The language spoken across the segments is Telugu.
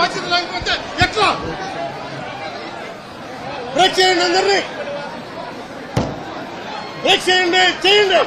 బాధ్యత లేకపోతే ఎట్లా? బ్రేక్ చేయండి అందరినీ. బ్రేక్ చేయండి చేయండి.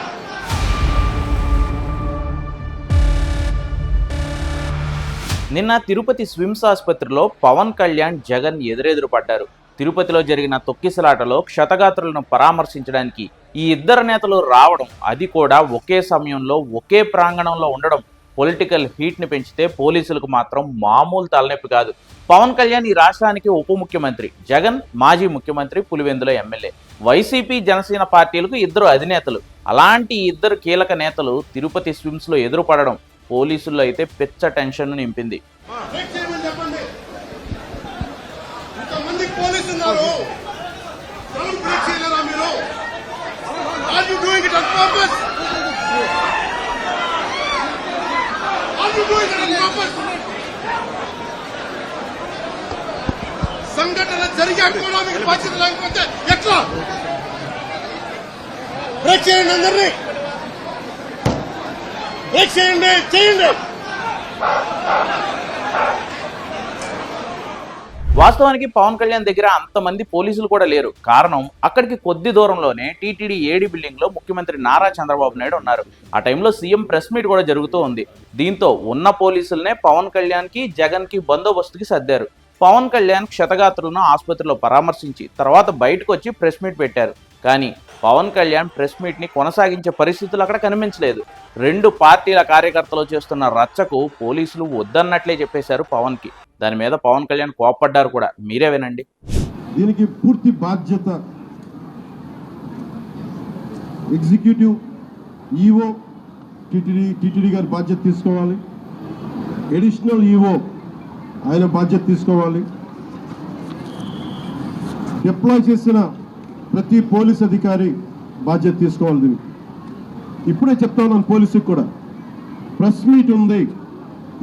నిన్న తిరుపతి స్విమ్స్ ఆసుపత్రిలో పవన్ కళ్యాణ్ జగన్ ఎదురెదురు పడ్డారు. తిరుపతిలో జరిగిన తొక్కిసలాటలో క్షతగాత్రులను పరామర్శించడానికి ఈ ఇద్దరు నేతలు రావడం అది కూడా ఒకే సమయంలో ఒకే ప్రాంగణంలో ఉండడం పొలిటికల్ హీట్ని పెంచితే పోలీసులకు మాత్రం మామూలు తలనొప్పి కాదు. పవన్ కళ్యాణ్ ఈ రాష్ట్రానికి ఉప ముఖ్యమంత్రి జగన్ మాజీ ముఖ్యమంత్రి పులివెందుల ఎమ్మెల్యే. వైసీపీ జనసేన పార్టీలకు ఇద్దరు అధినేతలు. అలాంటి ఇద్దరు కీలక నేతలు తిరుపతి స్విమ్స్లో ఎదురుపడడం పోలీసుల్లో అయితే పిచ్చ టెన్షన్ నింపింది. Are you doing it on purpose ఎవరు బ్రేక్ చేయలేరా మీరు are you doing it on purpose are you doing it on purpose సంఘటన జరిగాక కూడా మీకు బాధ్యత లేకపోతే ఎట్లా? బ్రేక్ చేయండి అందరినీ. బ్రేక్ చేయండి చేయండి. వాస్తవానికి పవన్ కళ్యాణ్ దగ్గర అంతమంది పోలీసులు కూడా లేరు. కారణం అక్కడికి కొద్ది దూరంలోనే టీటీడీ ఏడి బిల్డింగ్లో ముఖ్యమంత్రి నారా చంద్రబాబు నాయుడు ఉన్నారు. ఆ టైంలో సీఎం ప్రెస్ మీట్ కూడా జరుగుతూ ఉంది. దీంతో ఉన్న పోలీసులనే పవన్ కళ్యాణ్కి జగన్కి బందోబస్తుకి సర్దారు. పవన్ కళ్యాణ్ క్షతగాత్రులను ఆసుపత్రిలో పరామర్శించి తర్వాత బయటకు వచ్చి ప్రెస్ మీట్ పెట్టారు. కానీ పవన్ కళ్యాణ్ ప్రెస్ మీట్ని కొనసాగించే పరిస్థితులు అక్కడ కనిపించలేదు. రెండు పార్టీల కార్యకర్తలు చేస్తున్న రచ్చకు పోలీసులు వద్దన్నట్లే చెప్పేశారు పవన్కి దాని మీద పవన్ కళ్యాణ్ కోప్పడ్డారు కూడా. మీరే వినండి. దీనికి పూర్తి బాధ్యత ఎగ్జిక్యూటివ్ ఈఓ టిటిడి టిటిడి గారి బాధ్యత తీసుకోవాలి. ఎడిషనల్ ఈఓ ఆయన బాధ్యత తీసుకోవాలి. డిప్లాయ్ చేసిన ప్రతి పోలీస్ అధికారి బాధ్యత తీసుకోవాలి దీనికి. ఇప్పుడే చెప్తా ఉన్నాను పోలీసుకి కూడా. ప్రెస్ మీట్ ఉంది.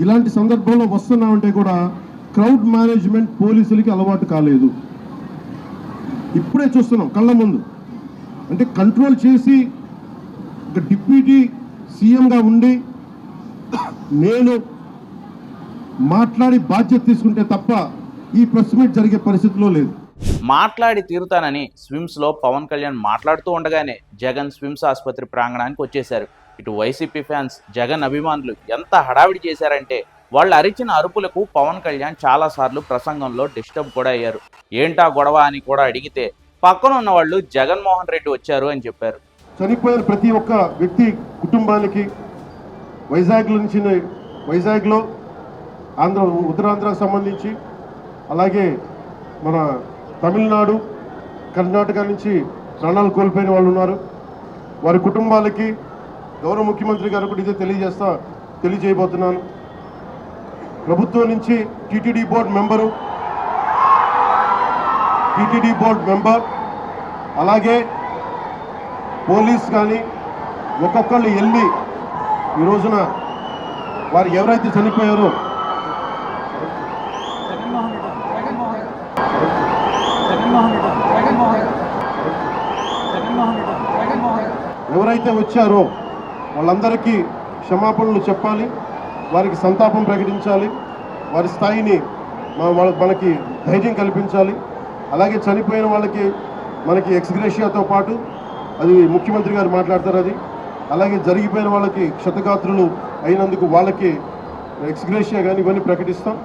ఇలాంటి సందర్భంలో వస్తున్నామంటే కూడా క్రౌడ్ మేనేజ్మెంట్ పోలీసులకి అలవాటు కాలేదు. ఇప్పుడే చూస్తున్నాం కళ్ళ ముందు. అంటే కంట్రోల్ చేసి ఒక డిప్యూటీ సీఎంగా ఉండి నేను మాట్లాడి బాధ్యత తీసుకుంటే తప్ప ఈ ప్రెస్ మీట్ జరిగే పరిస్థితిలో లేదు. మాట్లాడి తీరుతానని స్విమ్స్లో పవన్ కళ్యాణ్ మాట్లాడుతూ ఉండగానే జగన్ స్విమ్స్ ఆసుపత్రి ప్రాంగణానికి వచ్చేశారు. ఇటు వైసీపీ ఫ్యాన్స్ జగన్ అభిమానులు ఎంత హడావిడి చేశారంటే వాళ్ళు అరిచిన అరుపులకు పవన్ కళ్యాణ్ చాలా సార్లు ప్రసంగంలో డిస్టర్బ్ కూడా అయ్యారు. ఏంటా గొడవ అని కూడా అడిగితే పక్కన ఉన్న వాళ్ళు జగన్మోహన్ రెడ్డి వచ్చారు అని చెప్పారు. చనిపోయిన ప్రతి ఒక్క వ్యక్తి కుటుంబానికి వైజాగ్ నుంచి వైజాగ్లో ఆంధ్ర ఉత్తరాంధ్రకు సంబంధించి అలాగే మన తమిళనాడు కర్ణాటక నుంచి ప్రాణాలు కోల్పోయిన వాళ్ళు ఉన్నారు. వారి కుటుంబాలకి గౌరవ ముఖ్యమంత్రి గారు కూడా ఇదే తెలియజేస్తా తెలియజేయబోతున్నాను. ప్రభుత్వం నుంచి TTD board member TTD board member అలాగే పోలీస్ కానీ ఒక్కొక్కళ్ళు వెళ్ళి ఈ రోజున వారు ఎవరైతే చనిపోయారో ఎవరైతే వచ్చారో వాళ్ళందరికీ క్షమాపణలు చెప్పాలి. వారికి సంతాపం ప్రకటించాలి. వారి స్థాయిని మనకి ధైర్యం కల్పించాలి. అలాగే చనిపోయిన వాళ్ళకి మనకి ఎక్స్గ్రేషియాతో పాటు అది ముఖ్యమంత్రి గారు మాట్లాడతారు అది. అలాగే జరిగిపోయిన వాళ్ళకి క్షతగాత్రులు అయినందుకు వాళ్ళకి ఎక్స్గ్రేషియా కానీ ఇవన్నీ ప్రకటిస్తాం.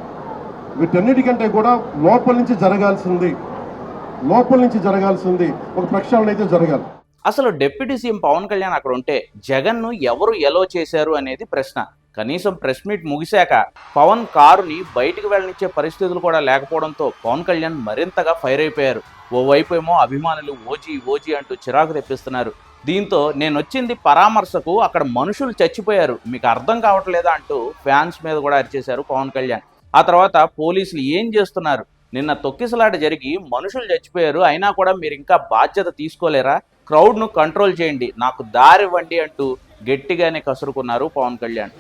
వీటన్నిటికంటే కూడా లోపల నుంచి జరగాల్సింది లోపల నుంచి జరగాల్సింది ఒక ప్రక్షాళన అయితే జరగాలి. అసలు డిప్యూటీ సీఎం పవన్ కళ్యాణ్ అక్కడ ఉంటే జగన్ను ఎవరు ఎలో చేశారు అనేది ప్రశ్న. కనీసం ప్రెస్ మీట్ ముగిశాక పవన్ కారుని బయటికి వెళ్ళనిచ్చే పరిస్థితులు కూడా లేకపోవడంతో పవన్ కళ్యాణ్ మరింతగా ఫైర్ అయిపోయారు. ఓవైపు ఏమో అభిమానులు ఓజీ ఓజీ అంటూ చిరాకు తెప్పిస్తున్నారు. దీంతో నేను వచ్చింది పరామర్శకు అక్కడ మనుషులు చచ్చిపోయారు. మీకు అర్థం కావట్లేదా అంటూ ఫ్యాన్స్ మీద కూడా అరిచేశారు పవన్ కళ్యాణ్. ఆ తర్వాత పోలీసులు ఏం చేస్తున్నారు? నిన్న తొక్కిసలాట జరిగి మనుషులు చచ్చిపోయారు. అయినా కూడా మీరు ఇంకా బాధ్యత తీసుకోలేరా? క్రౌడ్ను కంట్రోల్ చేయండి. నాకు దారివ్వండి అంటూ గట్టిగానే కసురుకున్నారు పవన్ కళ్యాణ్.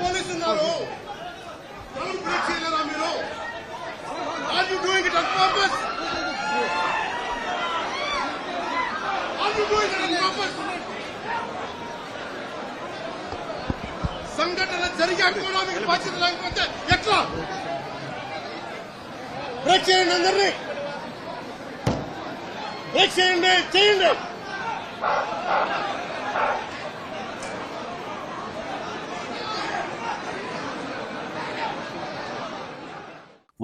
పోలీసు ఉన్నారు మనం బ్రేక్ చేయలేరా మీరు? Are you doing it on purpose are you doing it on purpose సంఘటన జరిగాక కూడా మీకు బాధ్యత లేకపోతే ఎట్లా? బ్రేక్ చేయండి అందరినీ. బ్రేక్ చేయండి చేయండి.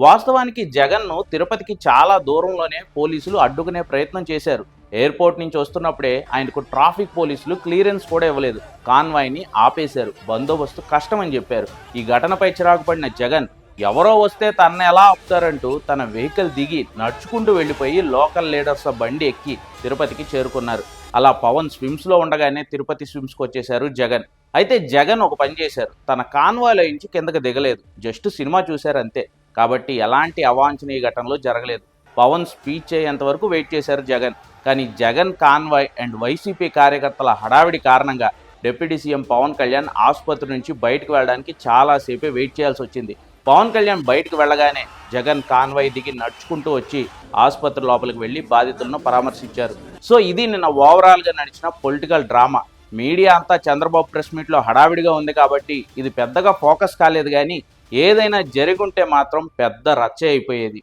వాస్తవానికి జగన్ను తిరుపతికి చాలా దూరంలోనే పోలీసులు అడ్డుకునే ప్రయత్నం చేశారు. ఎయిర్పోర్ట్ నుంచి వస్తున్నప్పుడే ఆయనకు ట్రాఫిక్ పోలీసులు క్లియరెన్స్ కూడా ఇవ్వలేదు. కాన్వాయ్ని ఆపేశారు. బందోబస్తు కష్టమని చెప్పారు. ఈ ఘటనపై చిరాకు పడిన జగన్ ఎవరో వస్తే తనని ఎలా ఆపుతారంటూ తన వెహికల్ దిగి నడుచుకుంటూ వెళ్ళిపోయి లోకల్ లీడర్స్ బండి ఎక్కి తిరుపతికి చేరుకున్నారు. అలా పవన్ స్విమ్స్లో ఉండగానే తిరుపతి స్విమ్స్కి వచ్చేశారు జగన్. అయితే జగన్ ఒక పని చేశారు. తన కాన్వాయ్లో నుంచి కిందకి దిగలేదు. జస్ట్ సినిమా చూశారు అంతే. కాబట్టి ఎలాంటి అవాంఛనీయ ఘటనలు జరగలేదు. పవన్ స్పీచ్ అయ్యేంత వరకు వెయిట్ చేశారు జగన్. కానీ జగన్ కాన్వాయ్ అండ్ వైసీపీ కార్యకర్తల హడావిడి కారణంగా డిప్యూటీ సీఎం పవన్ కళ్యాణ్ ఆసుపత్రి నుంచి బయటకు వెళ్ళడానికి చాలాసేపే వెయిట్ చేయాల్సి వచ్చింది. పవన్ కళ్యాణ్ బయటకు వెళ్ళగానే జగన్ కాన్వాయ్ దిగి నడుచుకుంటూ వచ్చి ఆసుపత్రి లోపలికి వెళ్ళి బాధితులను పరామర్శించారు. సో ఇది నిన్న ఓవరాల్గా నడిచిన పొలిటికల్ డ్రామా. మీడియా అంతా చంద్రబాబు ప్రెస్ మీట్లో హడావిడిగా ఉంది కాబట్టి ఇది పెద్దగా ఫోకస్ కాలేదు కానీ ఏదైనా జరిగుంటే మాత్రం పెద్ద రచ్చ అయిపోయేది.